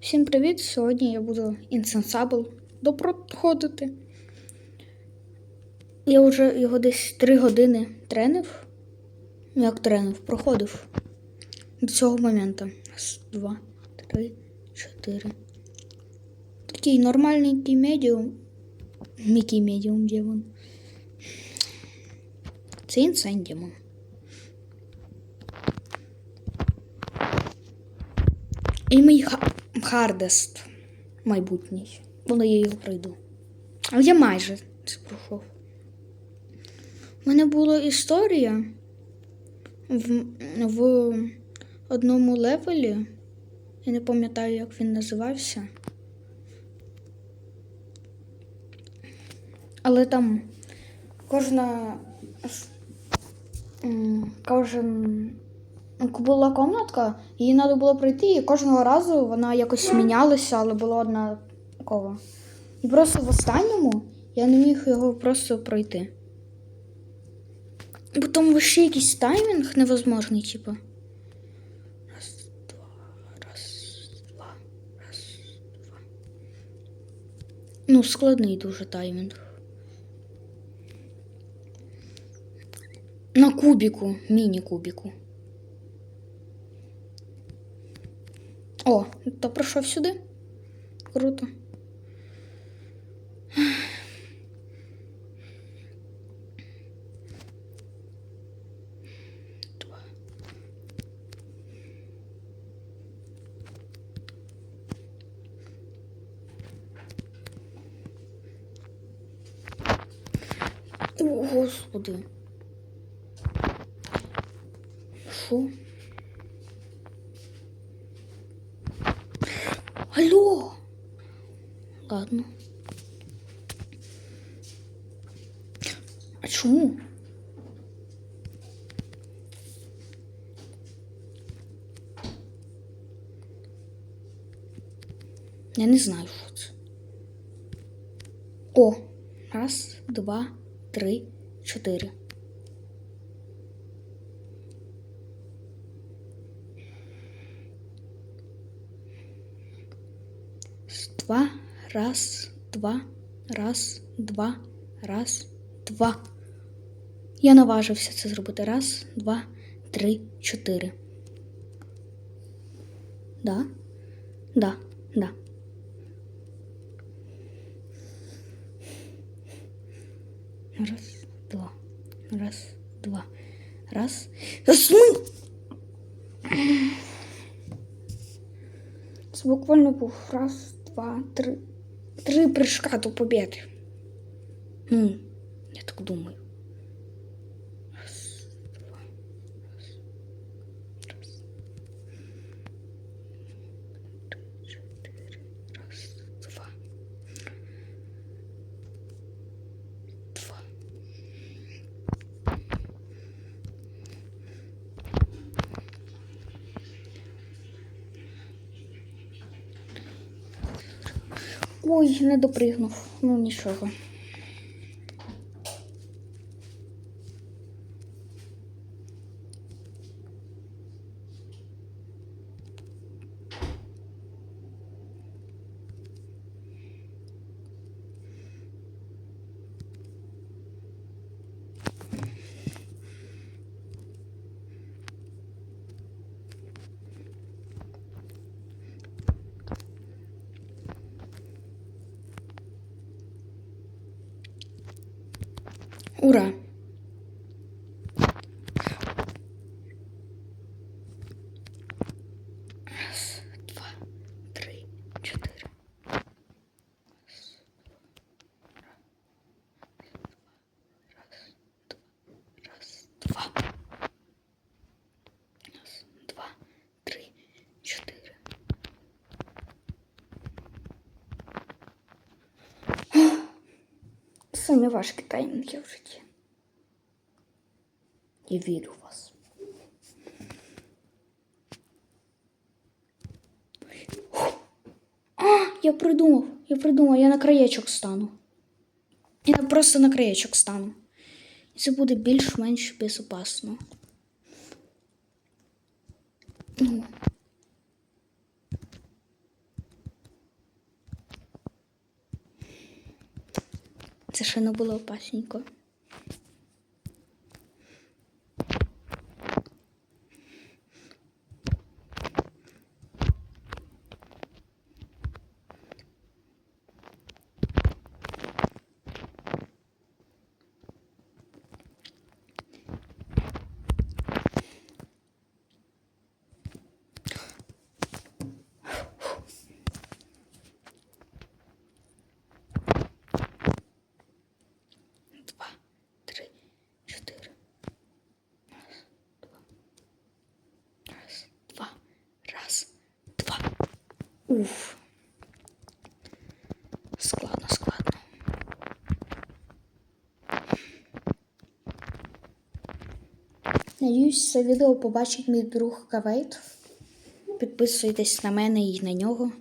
Всім привіт! Сьогодні я буду Insensible допроходити. Я вже його десь 3 години тренив. Як тренив, проходив до цього моменту. Раз, два, три, чотири. Такий нормальненький медіум. Мікий медіум демон. Це інсейн І мій хардест майбутній. Коли я його пройду. Але я майже це пройшов. У мене була історія в, в одному левелі. Я не пам'ятаю, як він називався. Але там кожна. Кожен була комнатка, її треба було пройти, і кожного разу вона якось мінялася, але була однакова. І просто в останньому я не міг його просто пройти. Бо там вообще якийсь таймінг невозможний, типу. Раз, два, раз, два, раз, два. Ну, складний дуже таймінг. На кубіку, міні-кубіку. О, то пройшов сюди. Круто. О, Господи. Що? Ладно. А чому? Я не знаю, що це. О, раз, два, три, чотири. Два, раз, два, раз, два, раз, два. Я наважився це зробити. Раз, два, три, чотири. Да? Да, да. Раз, два. Раз, два. Раз. Раз. Це буквально був раз, два, три. Три прыжка до победы. Ну, я так думаю. Раз, два, раз, раз. Три, чотири. Раз, два. Два. Ой, не допригнув. Ну нічого. Ура! Раз, два, три, чотири. Раз, два. Раз, два, три, чотири. Самі важкі таймінги в житті. Я вірю в вас. А, я придумав, я придумав, я на краєчок стану. Я просто на краєчок стану. І це буде більш-менш безпечно. Ну. Це ще не було опасненько. Два, три, чотири. Раз, два. Раз, два. Уф. Складно, складно. Надіюсь, це відео побачить мій друг Кавейт. Підписуйтесь на мене і на нього.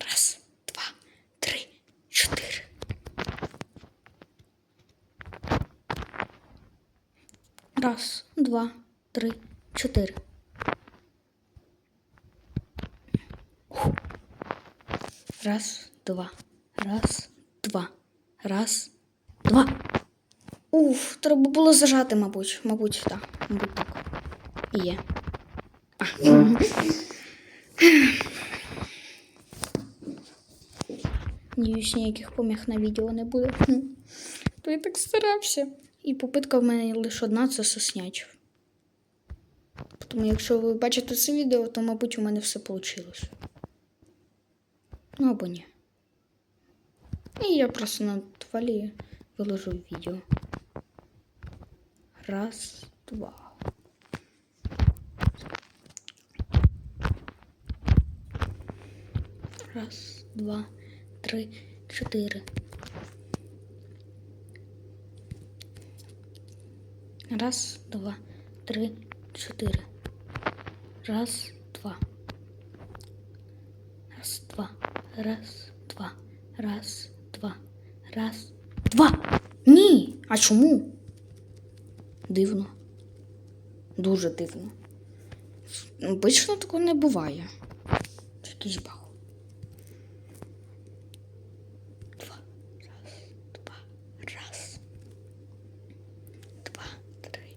Раз, два, три, чотири. Раз, два, три, чотири. Раз, два, раз, два, раз, два. Уф, треба було зажати, мабуть. Мабуть, так. Мабуть, так. І є. А. Надіюсь, ніяких поміг на відео не буде. То я так старався. І попитка в мене лише одна це соснячив. Тому якщо ви бачите це відео, то, мабуть, у мене все вийшло. Ну або ні. І я просто на твалі виложу відео. Раз, два. Раз, два, три, чотири. Раз, два, три, чотири. Раз, два. Раз, два. Раз, два. Раз, два. Раз, два. Ні. А чому? Дивно. Дуже дивно. Обично такого не буває. Якийсь баг. Два. Раз, два. Раз. Два, три,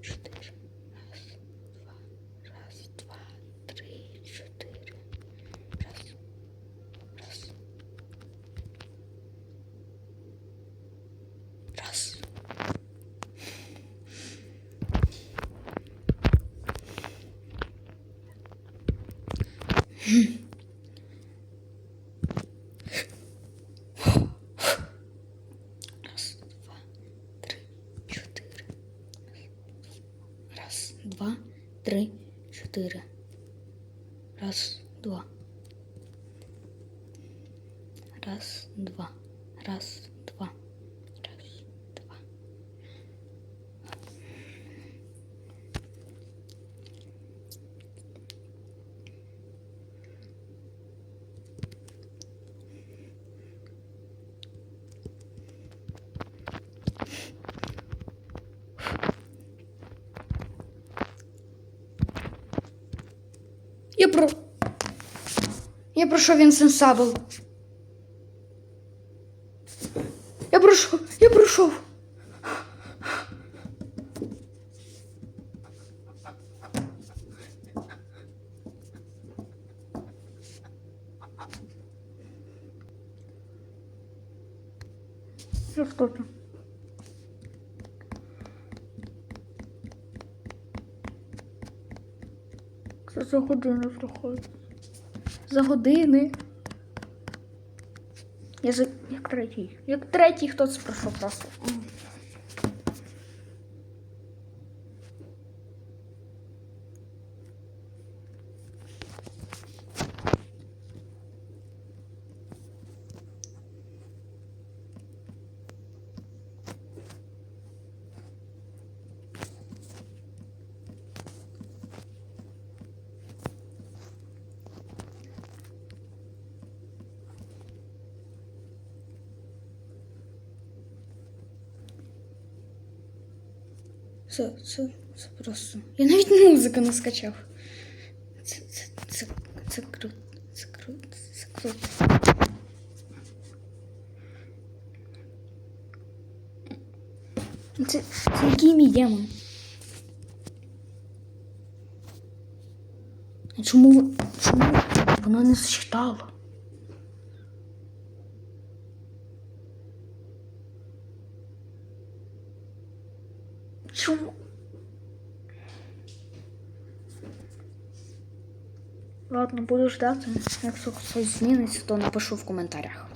чотири. Раз, два. Раз, два, три, чотири. Раз. Раз. Раз. Раз, два, три, чотири. Раз, два, три, чотири. Раз, два. Раз, два. Раз, два. Раз, два. Я про. Я пройшов інсенсабл. Я пройшов. Я пройшов. Що що за годину проходить. За години. Я за. Як третій. Як третій хтось пройшов просто. Це, це, це просто. Я навіть музику не скачав. Це, це, це, це круто. Це круто. Це круто. Це, це який мій демон? Чому, чому воно не зчитало? Чому? Ладно, буду ждати. Якщо хтось зміниться, то напишу в коментарях.